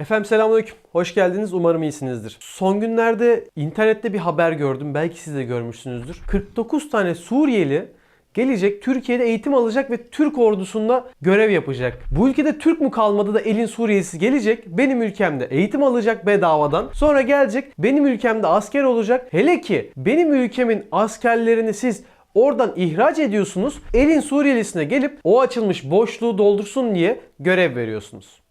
Efendim selamünaleyküm. Hoş geldiniz. Umarım iyisinizdir. Son günlerde internette bir haber gördüm. Belki siz de görmüşsünüzdür. 49 tane Suriyeli gelecek Türkiye'de eğitim alacak ve Türk ordusunda görev yapacak. Bu ülkede Türk mü kalmadı da elin Suriyelisi gelecek benim ülkemde eğitim alacak bedavadan. Sonra gelecek benim ülkemde asker olacak. Hele ki benim ülkemin askerlerini siz Oradan ihraç ediyorsunuz. Elin Suriyelisine gelip o açılmış boşluğu doldursun diye görev veriyorsunuz.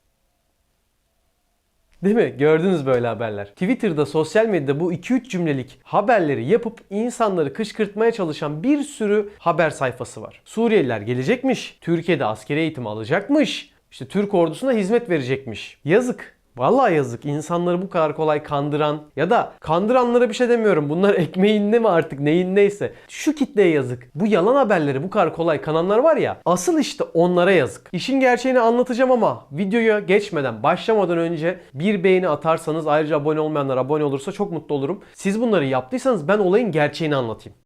Değil mi? Gördünüz böyle haberler. Twitter'da, sosyal medyada bu 2-3 cümlelik haberleri yapıp insanları kışkırtmaya çalışan bir sürü haber sayfası var. Suriyeliler gelecekmiş, Türkiye'de askeri eğitim alacakmış, işte Türk ordusuna hizmet verecekmiş. Yazık. Vallahi yazık. İnsanları bu kadar kolay kandıran ya da kandıranlara bir şey demiyorum. Bunlar ekmeğinde mi artık neyin neyse. Şu kitleye yazık. Bu yalan haberleri bu kadar kolay kananlar var ya. Asıl işte onlara yazık. İşin gerçeğini anlatacağım ama videoya geçmeden başlamadan önce bir beğeni atarsanız ayrıca abone olmayanlar abone olursa çok mutlu olurum. Siz bunları yaptıysanız ben olayın gerçeğini anlatayım.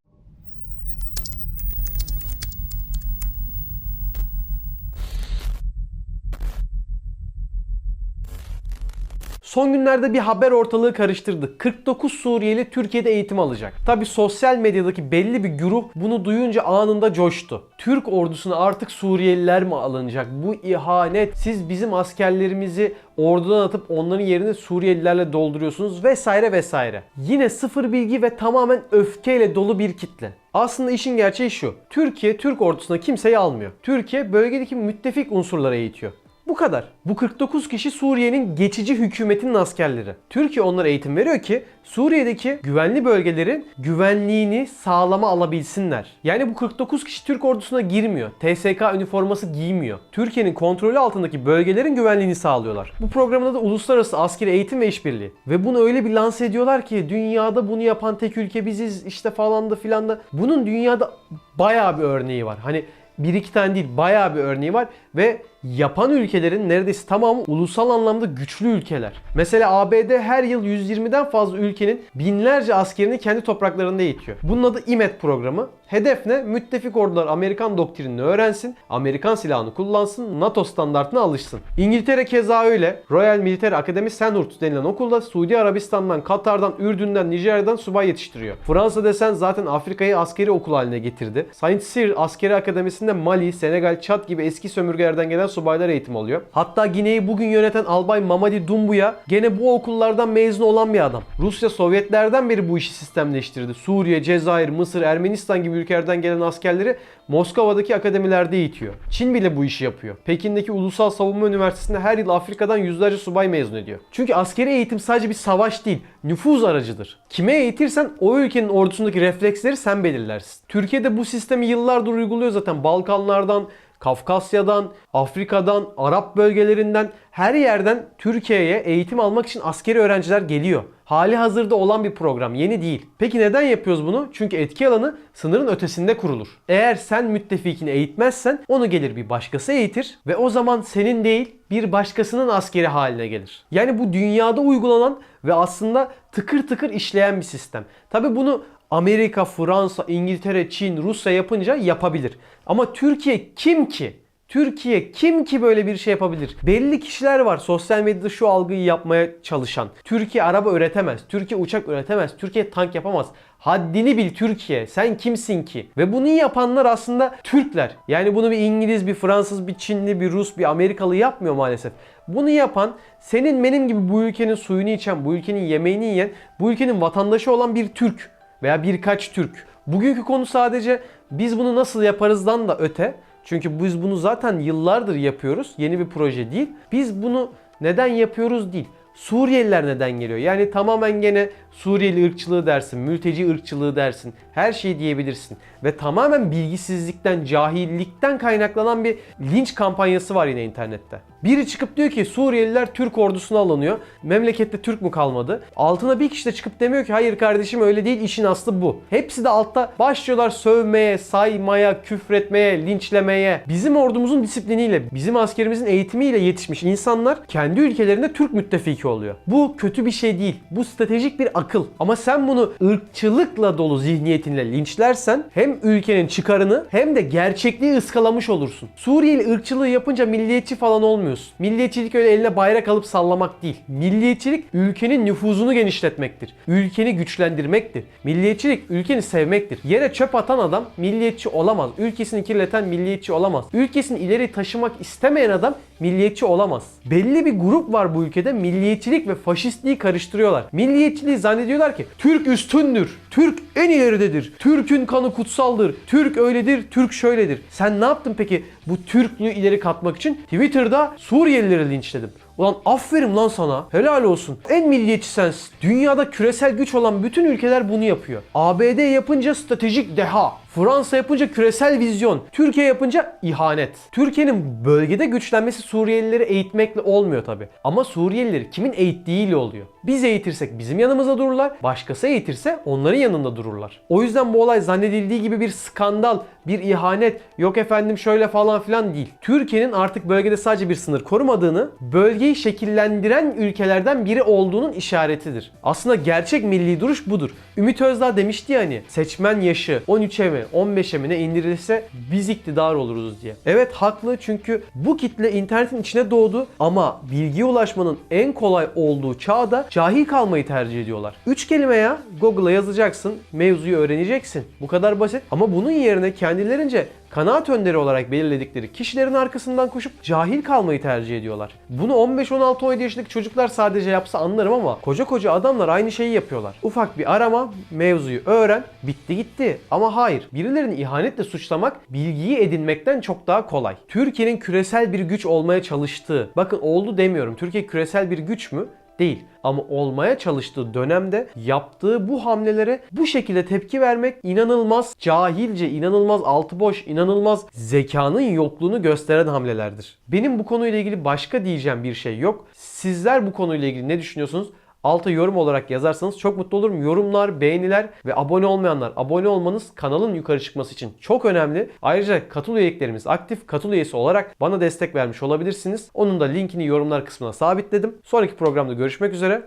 Son günlerde bir haber ortalığı karıştırdı. 49 Suriyeli Türkiye'de eğitim alacak. Tabi sosyal medyadaki belli bir güruh bunu duyunca anında coştu. Türk ordusuna artık Suriyeliler mi alınacak? Bu ihanet. Siz bizim askerlerimizi ordudan atıp onların yerini Suriyelilerle dolduruyorsunuz vesaire vesaire. Yine sıfır bilgi ve tamamen öfkeyle dolu bir kitle. Aslında işin gerçeği şu. Türkiye Türk ordusuna kimseyi almıyor. Türkiye bölgedeki müttefik unsurlara eğitiyor. Bu kadar. Bu 49 kişi Suriye'nin geçici hükümetinin askerleri. Türkiye onlara eğitim veriyor ki Suriye'deki güvenli bölgelerin güvenliğini sağlama alabilsinler. Yani bu 49 kişi Türk ordusuna girmiyor. TSK üniforması giymiyor. Türkiye'nin kontrolü altındaki bölgelerin güvenliğini sağlıyorlar. Bu programın adı Uluslararası Askeri Eğitim ve İşbirliği. Ve bunu öyle bir lanse ediyorlar ki dünyada bunu yapan tek ülke biziz işte falan da filan da. Bunun dünyada bayağı bir örneği var. Hani bir iki tane değil bayağı bir örneği var ve yapan ülkelerin neredeyse tamamı ulusal anlamda güçlü ülkeler. Mesela ABD her yıl 120'den fazla ülkenin binlerce askerini kendi topraklarında eğitiyor. Bunun adı İMET programı. Hedef ne? Müttefik ordular Amerikan doktrinini öğrensin, Amerikan silahını kullansın, NATO standartına alışsın. İngiltere keza öyle. Royal Military Academy Sandhurst denilen okulda Suudi Arabistan'dan, Katar'dan, Ürdün'den, Nijerya'dan subay yetiştiriyor. Fransa desen zaten Afrika'yı askeri okul haline getirdi. Saint Cyr Askeri Akademisi'nde Mali, Senegal, Çad gibi eski sömürgelerden gelen subaylar eğitim alıyor. Hatta Gine'yi bugün yöneten Albay Mamadi Dumbuya gene bu okullardan mezun olan bir adam. Rusya Sovyetlerden beri bu işi sistemleştirdi. Suriye, Cezayir, Mısır, Ermenistan gibi ülkelerden gelen askerleri Moskova'daki akademilerde eğitiyor. Çin bile bu işi yapıyor. Pekin'deki Ulusal Savunma Üniversitesi'nde her yıl Afrika'dan yüzlerce subay mezun ediyor. Çünkü askeri eğitim sadece bir savaş değil, nüfuz aracıdır. Kime eğitirsen o ülkenin ordusundaki refleksleri sen belirlersin. Türkiye'de bu sistemi yıllardır uyguluyor zaten. Balkanlardan, Kafkasya'dan, Afrika'dan, Arap bölgelerinden her yerden Türkiye'ye eğitim almak için askeri öğrenciler geliyor. Hali hazırda olan bir program, yeni değil. Peki neden yapıyoruz bunu? Çünkü etki alanı sınırın ötesinde kurulur. Eğer sen müttefikini eğitmezsen onu gelir bir başkası eğitir ve o zaman senin değil bir başkasının askeri haline gelir. Yani bu dünyada uygulanan ve aslında tıkır tıkır işleyen bir sistem. Tabi bunu Amerika, Fransa, İngiltere, Çin, Rusya yapınca yapabilir. Ama Türkiye kim ki? Türkiye kim ki böyle bir şey yapabilir? Belli kişiler var sosyal medyada şu algıyı yapmaya çalışan. Türkiye araba üretemez, Türkiye uçak üretemez, Türkiye tank yapamaz. Haddini bil Türkiye. Sen kimsin ki? Ve bunu yapanlar aslında Türkler. Yani bunu bir İngiliz, bir Fransız, bir Çinli, bir Rus, bir Amerikalı yapmıyor maalesef. Bunu yapan senin benim gibi bu ülkenin suyunu içen, bu ülkenin yemeğini yiyen, bu ülkenin vatandaşı olan bir Türk veya birkaç Türk. Bugünkü konu sadece biz bunu nasıl yaparızdan da öte. Çünkü biz bunu zaten yıllardır yapıyoruz. Yeni bir proje değil. Biz bunu neden yapıyoruz değil. Suriyeliler neden geliyor? Yani tamamen gene Suriyeli ırkçılığı dersin, mülteci ırkçılığı dersin. Her şeyi diyebilirsin. Ve tamamen bilgisizlikten, cahillikten kaynaklanan bir linç kampanyası var yine internette. Biri çıkıp diyor ki Suriyeliler Türk ordusuna alınıyor. Memlekette Türk mü kalmadı? Altına bir kişi de çıkıp demiyor ki hayır kardeşim öyle değil işin aslı bu. Hepsi de altta başlıyorlar sövmeye, saymaya, küfretmeye, linçlemeye. Bizim ordumuzun disipliniyle, bizim askerimizin eğitimiyle yetişmiş insanlar kendi ülkelerinde Türk müttefiki oluyor. Bu kötü bir şey değil. Bu stratejik bir akıl. Ama sen bunu ırkçılıkla dolu zihniyetinle linçlersen hem ülkenin çıkarını hem de gerçekliği ıskalamış olursun. Suriyeli ırkçılığı yapınca milliyetçi falan olmuyorsun. Sallamıyorsun. Milliyetçilik öyle eline bayrak alıp sallamak değil. Milliyetçilik ülkenin nüfuzunu genişletmektir. Ülkeni güçlendirmektir. Milliyetçilik ülkeni sevmektir. Yere çöp atan adam milliyetçi olamaz. Ülkesini kirleten milliyetçi olamaz. Ülkesini ileri taşımak istemeyen adam milliyetçi olamaz. Belli bir grup var bu ülkede milliyetçilik ve faşistliği karıştırıyorlar. Milliyetçiliği zannediyorlar ki Türk üstündür. Türk en ileridedir. Türk'ün kanı kutsaldır. Türk öyledir, Türk şöyledir. Sen ne yaptın peki bu Türklüğü ileri katmak için? Twitter'da Suriyelileri linçledim. Ulan aferin lan sana. Helal olsun. En milliyetçi sensin. Dünyada küresel güç olan bütün ülkeler bunu yapıyor. ABD yapınca stratejik deha. Fransa yapınca küresel vizyon. Türkiye yapınca ihanet. Türkiye'nin bölgede güçlenmesi Suriyelileri eğitmekle olmuyor tabi. Ama Suriyelileri kimin eğittiğiyle oluyor. Biz eğitirsek bizim yanımızda dururlar. Başkası eğitirse onların yanında dururlar. O yüzden bu olay zannedildiği gibi bir skandal, bir ihanet, yok efendim şöyle falan filan değil. Türkiye'nin artık bölgede sadece bir sınır korumadığını, bölgeyi şekillendiren ülkelerden biri olduğunun işaretidir. Aslında gerçek milli duruş budur. Ümit Özdağ demişti ya hani seçmen yaşı 13'e mi 15'e mi ne indirilirse biz iktidar oluruz diye. Evet haklı çünkü bu kitle internetin içine doğdu ama bilgiye ulaşmanın en kolay olduğu çağda cahil kalmayı tercih ediyorlar. 3 kelime ya Google'a yazacaksın, mevzuyu öğreneceksin. Bu kadar basit ama bunun yerine kendilerince kanaat önderi olarak belirledikleri kişilerin arkasından koşup cahil kalmayı tercih ediyorlar. Bunu 15-16-17 yaşındaki çocuklar sadece yapsa anlarım ama koca koca adamlar aynı şeyi yapıyorlar. Ufak bir arama, mevzuyu öğren, bitti gitti. Ama hayır, birilerini ihanetle suçlamak bilgiyi edinmekten çok daha kolay. Türkiye'nin küresel bir güç olmaya çalıştığı, bakın oldu demiyorum. Türkiye küresel bir güç mü? Değil. Ama olmaya çalıştığı dönemde yaptığı bu hamlelere bu şekilde tepki vermek inanılmaz cahilce, inanılmaz altı boş, inanılmaz zekanın yokluğunu gösteren hamlelerdir. Benim bu konuyla ilgili başka diyeceğim bir şey yok. Sizler bu konuyla ilgili ne düşünüyorsunuz? Alta yorum olarak yazarsanız çok mutlu olurum. Yorumlar, beğeniler ve abone olmayanlar abone olmanız kanalın yukarı çıkması için çok önemli. Ayrıca katıl üyeliklerimiz aktif. Katıl üyesi olarak bana destek vermiş olabilirsiniz. Onun da linkini yorumlar kısmına sabitledim. Sonraki programda görüşmek üzere.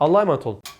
Allah'a emanet olun.